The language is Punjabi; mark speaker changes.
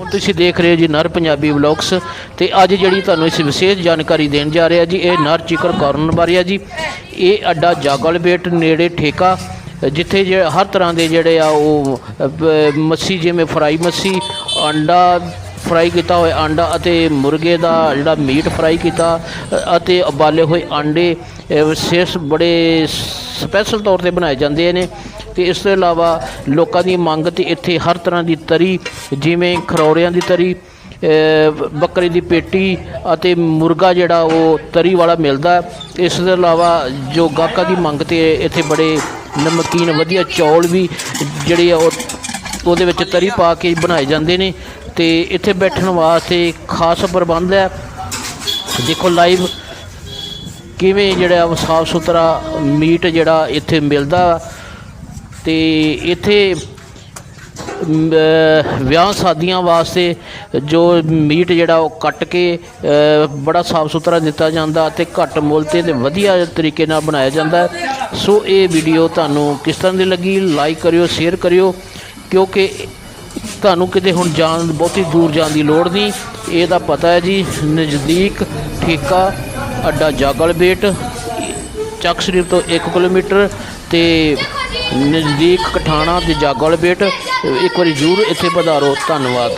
Speaker 1: ਹੁਣ ਤੁਸੀਂ ਦੇਖ ਰਹੇ ਹੋ ਜੀ ਨਰ ਪੰਜਾਬੀ ਵਲੌਗਸ ਤੇ ਅੱਜ ਜਿਹੜੀ ਤੁਹਾਨੂੰ ਇਸ ਵਿਸ਼ੇਸ਼ ਜਾਣਕਾਰੀ ਦੇਣ ਜਾ ਰਿਹਾ ਜੀ ਇਹ ਨਰ ਚਿਕਨ ਕਾਰਨ ਬਾਰੇ ਆ ਜੀ। ਇਹ ਅੱਡਾ ਜਾਗਲਬੇਟ ਨੇੜੇ ਠੇਕਾ ਜਿੱਥੇ ਜੇ ਹਰ ਤਰ੍ਹਾਂ ਦੇ ਜਿਹੜੇ ਆ ਉਹ ਅ, ਮੱਛੀ ਜਿਵੇਂ ਫਰਾਈ ਮੱਸੀ ਅੰਡਾ ਫਰਾਈ ਕੀਤਾ ਹੋਇਆ ਆਂਡਾ ਅਤੇ ਮੁਰਗੇ ਦਾ ਜਿਹੜਾ ਮੀਟ ਫਰਾਈ ਕੀਤਾ ਅਤੇ ਉਬਾਲੇ ਹੋਏ ਆਂਡੇ ਅ, ਬੜੇ ਸਪੈਸ਼ਲ ਤੌਰ ਤੇ ਬਣਾਏ ਜਾਂਦੇ ਨੇ। ਤੇ ਇਸ ਤੋਂ ਇਲਾਵਾ ਲੋਕਾਂ ਦੀ ਮੰਗ ਤੇ ਇੱਥੇ ਹਰ ਤਰ੍ਹਾਂ ਦੀ ਤਰੀ, ਜਿਵੇਂ ਖਰੌੜਿਆਂ ਦੀ ਤਰੀ ਬੱਕਰੀ ਦੀ ਪੇਟੀ ਅਤੇ ਮੁਰਗਾ ਜਿਹੜਾ ਉਹ ਤਰੀ ਵਾਲਾ ਮਿਲਦਾ। ਇਸ ਤੋਂ ਇਲਾਵਾ ਜੋ ਗਾਹਕਾਂ ਦੀ ਮੰਗ ਤੇ ਇੱਥੇ ਬੜੇ ਨਮਕੀਨ ਵਧੀਆ ਚੌਲ ਵੀ ਜਿਹੜੇ ਆ ਉਹ ਉਹਦੇ ਵਿੱਚ ਤਰੀ ਪਾ ਕੇ ਬਣਾਏ ਜਾਂਦੇ ਨੇ ਤੇ ਇੱਥੇ ਬੈਠਣ ਵਾਸਤੇ ਖਾਸ ਪ੍ਰਬੰਧ ਹੈ। ਦੇਖੋ ਲਾਈਵ ਕਿਵੇਂ ਜਿਹੜਾ ਸਾਫ਼ ਸੁਥਰਾ ਮੀਟ ਜਿਹੜਾ ਇੱਥੇ ਮਿਲਦਾ ਤੇ ਇੱਥੇ ਵਿਆਹ ਸ਼ਾਦੀਆਂ ਵਾਸਤੇ ਜੋ ਮੀਟ ਜਿਹੜਾ ਉਹ ਕੱਟ ਕੇ ਬੜਾ ਸਾਫ਼ ਸੁਥਰਾ ਦਿੱਤਾ ਜਾਂਦਾ ਤੇ ਘੱਟ ਮੁੱਲ ਤੇ ਤੇ ਵਧੀਆ ਤਰੀਕੇ ਨਾਲ ਬਣਾਇਆ ਜਾਂਦਾ। ਸੋ ਇਹ ਵੀਡੀਓ ਤੁਹਾਨੂੰ ਕਿਸ ਤਰ੍ਹਾਂ ਦੀ ਲੱਗੀ? ਲਾਈਕ ਕਰਿਓ ਸ਼ੇਅਰ ਕਰਿਓ, ਕਿਉਂਕਿ ਤੁਹਾਨੂੰ ਕਿਤੇ ਹੁਣ ਜਾਣ, ਬਹੁਤੀ ਦੂਰ ਜਾਣ ਦੀ ਲੋੜ ਨਹੀਂ। ਇਹ ਤਾਂ ਪਤਾ ਹੈ ਜੀ, ਨਜ਼ਦੀਕ ਠੇਕਾ, ਅੱਡਾ ਜਾਗਲ ਬੇਟ, ਚੱਕ ਸ਼ਰੀਫ ਤੋਂ 1 ਕਿਲੋਮੀਟਰ ਤੇ ਨਜ਼ਦੀਕ ਕਠਾਣਾ ਤੇ ਜਾਗਲਬੇਟ ਇੱਕ ਵਾਰੀ ਜ਼ਰੂਰ ਇੱਥੇ ਪਧਾਰੋ। ਧੰਨਵਾਦ।